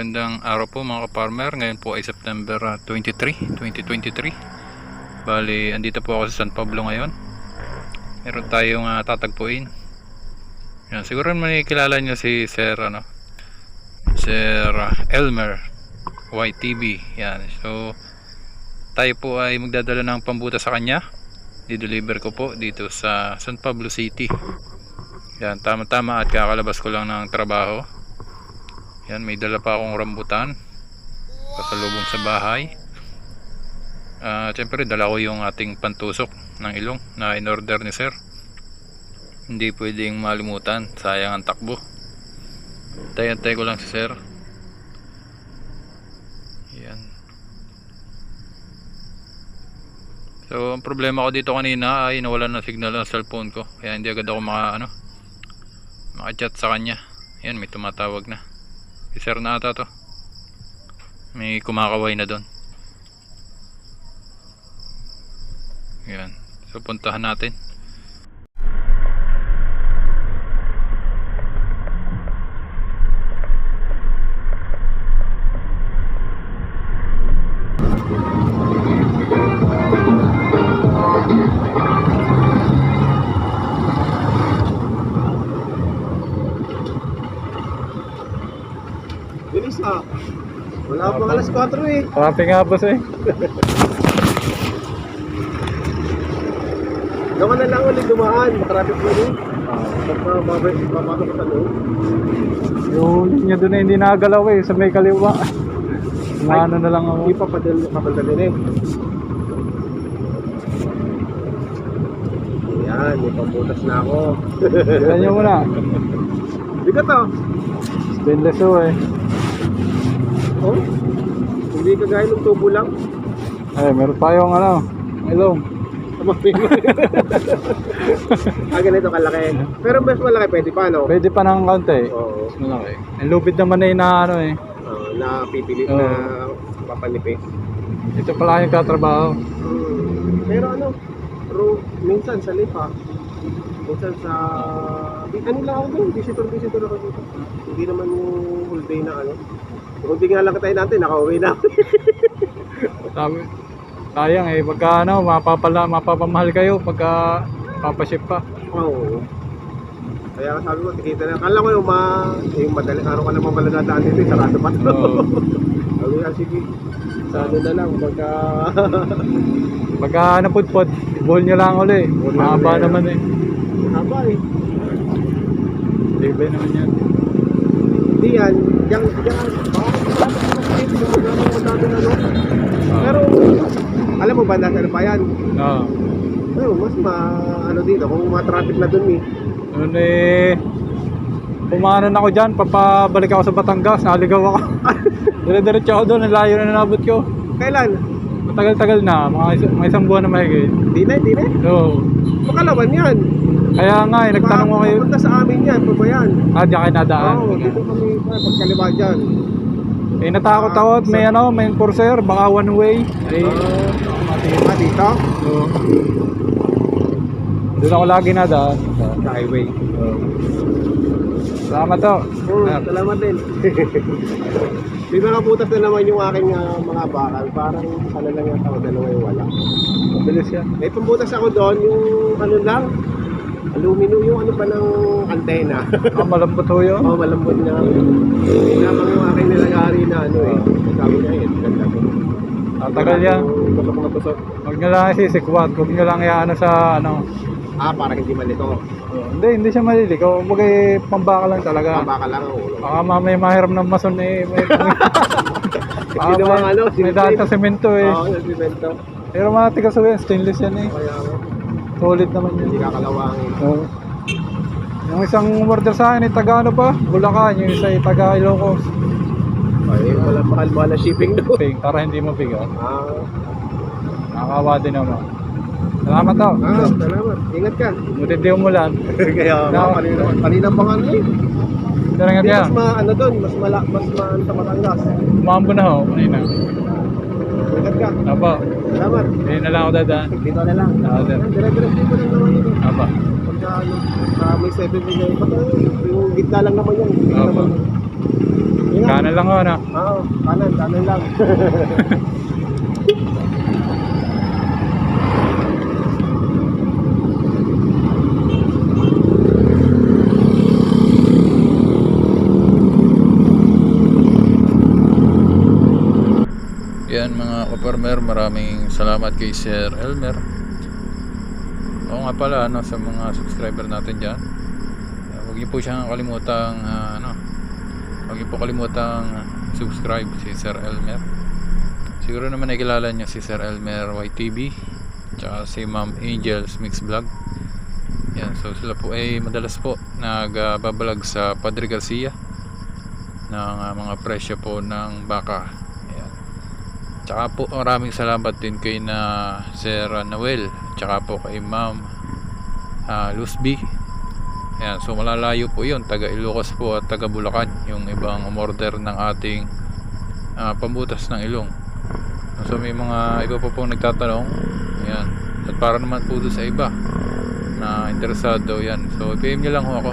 magandang araw po mga ka-farmer. Ngayon po ay September ah, 23, 2023. Bali, andito po ako sa San Pablo ngayon. Meron tayong ah, tatagpuin. Yan, siguro may kilala niyo si Sir ano, Sir ah, Elmer YTV. Yan. So tayo po ay magdadala ng pambuta sa kanya. Di-deliver ko po dito sa San Pablo City. Yan, tama-tama at kakalabas ko lang ng trabaho. Yan, may dala pa akong rambutan. Pasalubong sa bahay. Ah, Siyempre, dala ko yung ating pantusok ng ilong na in-order ni Sir. Hindi pwedeng malimutan. Sayang ang takbo. Tay-antay ko lang si Sir. Yan. So, ang problema ko dito kanina ay nawalan ng signal ng cellphone ko. Kaya hindi agad ako maka, ano, makachat sa kanya. Yan, may tumatawag na. Si Sir na ata to. May kumakaway na doon. Yan. So puntahan natin. 4 eh. Happy nga boss eh. Naman na lang ulit dumaan. Matraffic. Pagka babay, papasok sa loob. Yung linya doon na hindi nagalaw eh, sa may kaliwa. Umano na lang ako. Hindi pa padal, papadalin eh. Yan, may pambutas na ako. Tignan nyo muna. Bigat ah. Stainless oh eh. Oh? Hindi kagaya ng tubo lang. Ay, meron tayong ano, ilong. ah, ganito kalaki. Pero mas malaki pwede pa, no? Pwede pa ng kaunti. Oo. Mas malaki. Ang lupit naman eh na ano eh. Ah, na pipili Oo. na papanipis. Ito pala yung katrabaho. Hmm. Pero ano, ro, minsan sa lipa, minsan sa, ano lang ako doon, visitor, visitor ako dito. Hindi naman yung whole day na ano. Kung nga lang tayo natin, nakauwi na. Sabi, sayang eh, pagka ano, mapapala, mapapamahal kayo pagka papaship pa. Oo. Kaya sabi ko, tikita na. Kala ko yung, ma, yung madaling araw ka naman pala nadaan dito, sarado pa. Oo. Sabi ko, sige, sa ano na lang, pagka... Pagka napudpod, ball nyo lang uli. Ball lang Mahaba ulit. naman eh. Haba eh. Libre naman yan. Hindi yan, yang, yang, ano. Pero, alam mo ba, nasa ano pa yan? Oo. Pero mas ma, ano dito, kung ma-traffic na dun eh. Noon eh, pumanan ako dyan, papabalik ako sa Batangas, naligaw ako. Dire-diretso ako doon, layo na nabot ko. Kailan? Matagal-tagal na, mga, isa- mga isang buwan na mahigit. Di na, di na. So, Makalaban yan. Kaya nga eh, nagtanong ako kayo, Punta sa amin yan, pa ba yan? ah, diyan kayo nadaan. Oo, dito kami, pa, pagkaliwa dyan. Eh, natakot ako at may ano, may enforcer, baka one way. Ay, Ah, dito? so, doon ako lagi nadaan. Sa highway. Salamat to. Ah, salamat din. May mga butas na naman yung aking ah, mga bakal. Parang ano lang yung tao, dalawa yung wala. Mabilis yan. May pambutas ako doon, yung ano lang, aluminum yung ano pa ng antena. Ah, malambot ho yun. Oo, oh, malambot na. Lamang yung aking nilagari na ano eh. Sabi niya eh, ganda ko. Ang tagal yan. Tusok na tusok. Huwag nyo lang isisikwat, huwag nyo lang iano sa ano. Ah, parang hindi malito. Oh, hindi, hindi siya maliligaw. Kumbaga eh, pambaka lang talaga. Mabaka lang ang ulo. Baka mamaya mahiram ng mason eh. May, baka naman may, ano, may daan sa semento eh. Oo, yung cemento. Pero mga tigas stainless yan eh. Kaya ako, Solid naman hindi yan. kakalawangin. Oo. Yung isang order sa akin, eh, taga ano pa? Bulacan. Yung isa ay taga Ilocos. Ay, wala mahal-mahal na shipping doon. Para hindi mabigat. Ah, Nakakawa din naman. Salamat to. ah, salamat. Ingat ka. Buti di umulan. Kaya No. kanina, kanina pa nga ano eh. Pero nga Hindi, mas ma, ano doon, mas mala, mas ma, sa Batangas. umambo na ho. Kanina. Ingat ka. Aba, Salamat. hindi na lang ako dadaan. Dito na lang. Ah, sir. Dire-diretso ko lang naman yun eh. Aba. Pagka ano, sa may 7 million, pag yung gitna lang naman yan. Hindi naman. Ingat. Kanan lang ho, ano? Oo, kanan, kanan lang. Yan mga kaparmer, maraming salamat kay Sir Elmer. Oo nga pala, ano, sa mga subscriber natin dyan. Uh, huwag niyo po siyang kalimutang, ah, ano, huwag niyo po kalimutang subscribe si Sir Elmer. Siguro naman nakilala niyo si Sir Elmer YTV, tsaka si Ma'am Angels Mix Vlog. Yan, so sila po ay madalas po nagbabalag sa Padre Garcia ng ah, mga presyo po ng baka. Tsaka po maraming salamat din kay na Sir Noel. Tsaka po kay Ma'am uh, Luzby. Ayan, so malalayo po yun. Taga Ilocos po at taga Bulacan. Yung ibang umorder ng ating ah, pambutas ng ilong. So may mga iba po pong nagtatanong. Ayan. At para naman po doon sa iba na interesado yan. So PM nyo lang ho ako.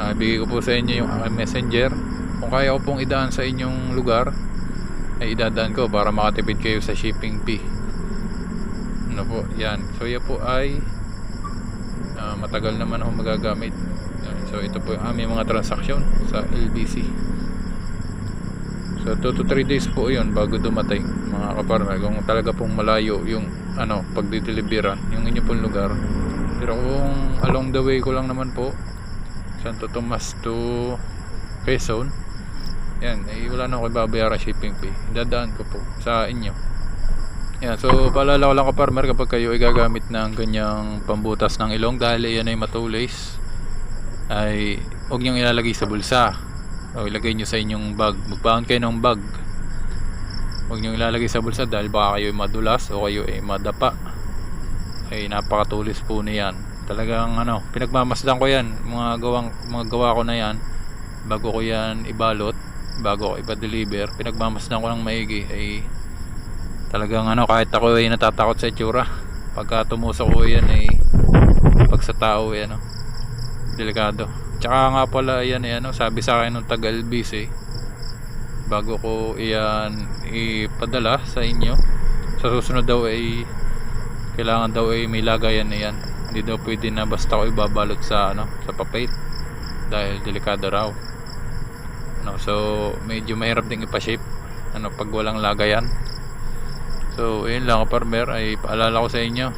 Ah, bigay ko po sa inyo yung messenger. Kung kaya ko pong idaan sa inyong lugar, ay idadaan ko para makatipid kayo sa shipping fee. Ano po? Yan. So yan po ay ah, matagal naman ako magagamit. So ito po yung aming mga transaksyon sa LBC so 2 to 3 days po yun bago dumating mga kaparmer kung talaga pong malayo yung ano pagdideliveran yung inyo pong lugar. Pero kung along the way ko lang naman po Santo Tomas to Quezon yan, eh, wala na ako ibabayaran shipping fee. Dadaan ko po sa inyo. Yan, so paalala ko lang ka-farmer kapag kayo ay gagamit ng ganyang pambutas ng ilong dahil yan ay matulis ay huwag niyong ilalagay sa bulsa o ilagay niyo sa inyong bag. Magbaon kayo ng bag. Huwag niyong ilalagay sa bulsa dahil baka kayo ay madulas o kayo ay madapa. Ay napakatulis po niyan. Talagang ano, pinagmamasdan ko yan. Mga gawang mga gawa ko na yan bago ko yan ibalot bago ko ipa-deliver pinagmamasdan ko ng maigi ay talagang ano kahit ako ay natatakot sa itsura pagka tumusok ko yan ay pag sa tao ay ano delikado. Tsaka nga pala yan ay ano sabi sa akin ng taga LBC bago ko iyan ipadala sa inyo. Sa susunod daw ay kailangan daw ay may lagayan na yan hindi daw pwede na basta ko ibabalot sa ano sa papel dahil delikado raw ano, so medyo mahirap ding ipa-shape ano pag walang lagayan so yun lang farmer ay paalala ko sa inyo.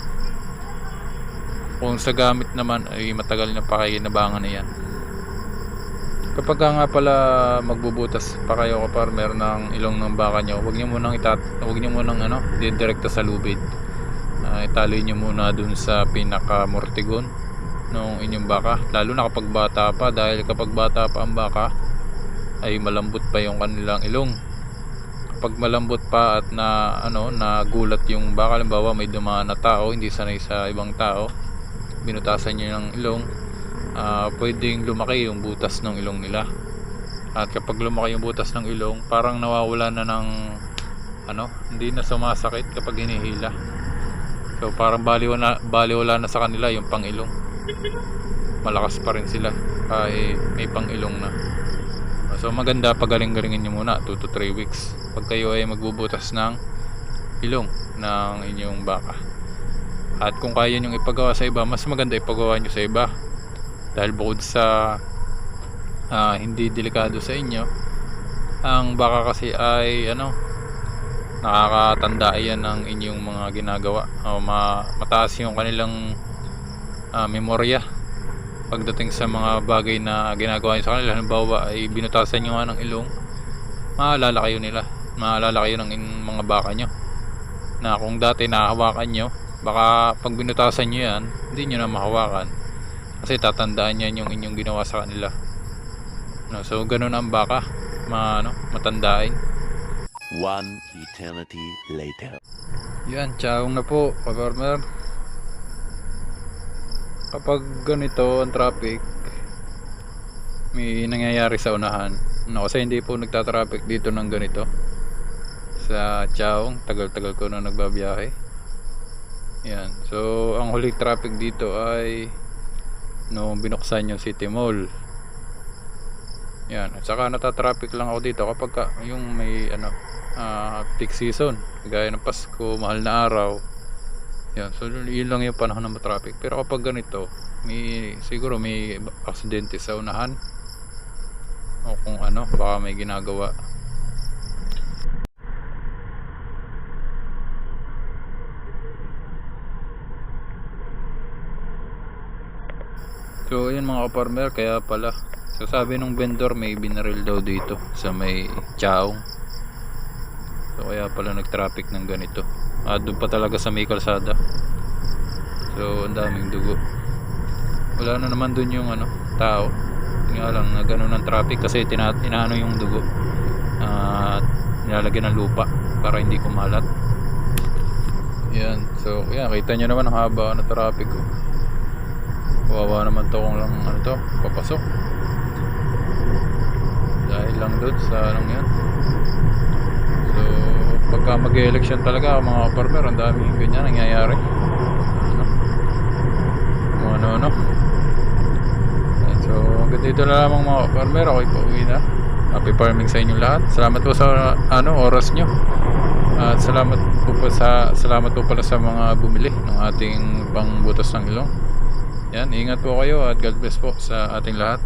Kung sa gamit naman ay matagal na pakikinabangan na yan. Kapag ka nga pala magbubutas pa kayo ka farmer ng ilong ng baka nyo huwag nyo munang itat huwag nyo munang ano didirekta sa lubid. Uh, itali nyo muna dun sa pinaka mortigon ng inyong baka lalo na kapag bata pa dahil kapag bata pa ang baka ay malambot pa yung kanilang ilong. Kapag malambot pa at na ano nagulat yung baka halimbawa may dumaan na tao hindi sanay sa ibang tao binutasan niyo ng ilong ah, pwedeng lumaki yung butas ng ilong nila. At kapag lumaki yung butas ng ilong parang nawawala na ng ano hindi na sumasakit kapag hinihila. So parang baliwala, baliwala na sa kanila yung pangilong. Malakas pa rin sila kahit may pangilong na So maganda pagaling-galingin nyo muna 2 to 3 weeks pag kayo ay magbubutas ng ilong ng inyong baka. At kung kaya nyo ipagawa sa iba, mas maganda ipagawa nyo sa iba. Dahil bukod sa ah, hindi delikado sa inyo, ang baka kasi ay ano nakakatanda yan ng inyong mga ginagawa. O ma mataas yung kanilang ah, memorya pagdating sa mga bagay na ginagawa nyo sa kanila. Halimbawa ay binutasan nyo nga ng ilong maalala kayo nila. Maalala kayo ng mga baka nyo na kung dati nahawakan nyo baka pag binutasan nyo yan hindi nyo na mahawakan. Kasi tatandaan yan yung inyong ginawa sa kanila. No, so ganun ang baka. Ma, ano, matandain. One eternity later. yan tsaong na po ka-farmer kapag ganito ang traffic may nangyayari sa unahan. No, kasi hindi po nagtatraffic dito ng ganito. Sa Chaong tagal-tagal ko na nagbabiyahe. Yan. So ang huling traffic dito ay nung binuksan yung City Mall. Yan, at saka natatraffic lang ako dito kapag ka, yung may ano, ah, peak season, gaya ng Pasko, mahal na araw. Yan, so yun lang yung panahon na matraffic. Pero kapag ganito, may siguro may aksidente sa unahan o kung ano, baka may ginagawa. So ayun mga farmer kaya pala So sabi nung vendor may binaril daw dito sa may chaong. So kaya pala nag-traffic ng ganito. At doon pa talaga sa may kalsada. So ang daming dugo. Wala na naman doon yung ano, tao. Yun Nga lang na ganun ang traffic kasi tina inaano yung dugo. At nilalagyan ng lupa para hindi kumalat. Yan. So yan, kita nyo naman ang haba na traffic ko. Kawawa naman to kung lang ano to, papasok dahil lang doon sa anong yan pagka mag-election talaga mga farmer ang daming ganyan nangyayari. Ano? Kung ano? Ano so hanggang dito na lamang mga farmer. Ako po uwi na. Happy farming sa inyong lahat. Salamat po sa ano oras nyo. At salamat po pa sa salamat po pala sa mga bumili ng ating pangbutas ng ilong. Yan ingat po kayo at God bless po sa ating lahat